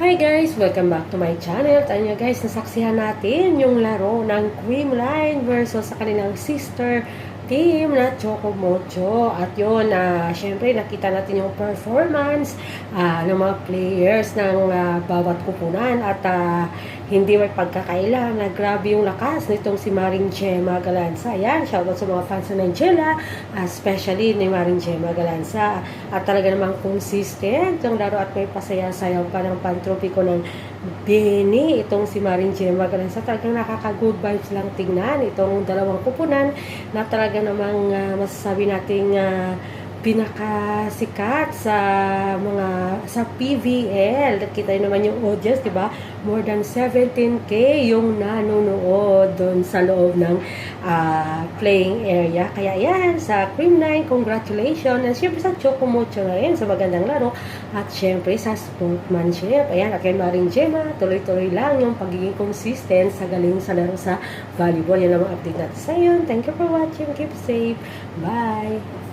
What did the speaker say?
Hi guys! Welcome back to my channel. Tayo nyo guys, nasaksihan natin yung laro ng Creamline versus sa kanilang sister team na Choco Mocho. At yun, uh, syempre nakita natin yung performance ah, ng mga players ng ah, bawat kupunan at ah, hindi may pagkakaila na grabe yung lakas nitong si Maring Gemma Galanza. Yan, shoutout sa mga fans ng Angela, especially ni Maring Gemma Galanza. At talaga namang consistent yung laro at may pasaya-sayaw pa ng pantropiko ng Bini. Itong si Maring Gemma Galanza talagang nakaka-good vibes lang tingnan. Itong dalawang kupunan na talaga namang ah, masasabi nating ah, pinakasikat sa mga sa PVL. Kita naman yung audience, di ba? More than 17k yung nanonood doon sa loob ng ah, playing area. Kaya yan, sa Cream 9, congratulations. And syempre sa Choco Mocho na rin sa magandang laro. At syempre sa sportsmanship. Ayan, at kay Maring Gemma, tuloy-tuloy lang yung pagiging consistent sa galing sa laro sa volleyball. Yan ang mga update natin sa yun. Thank you for watching. Keep safe. Bye!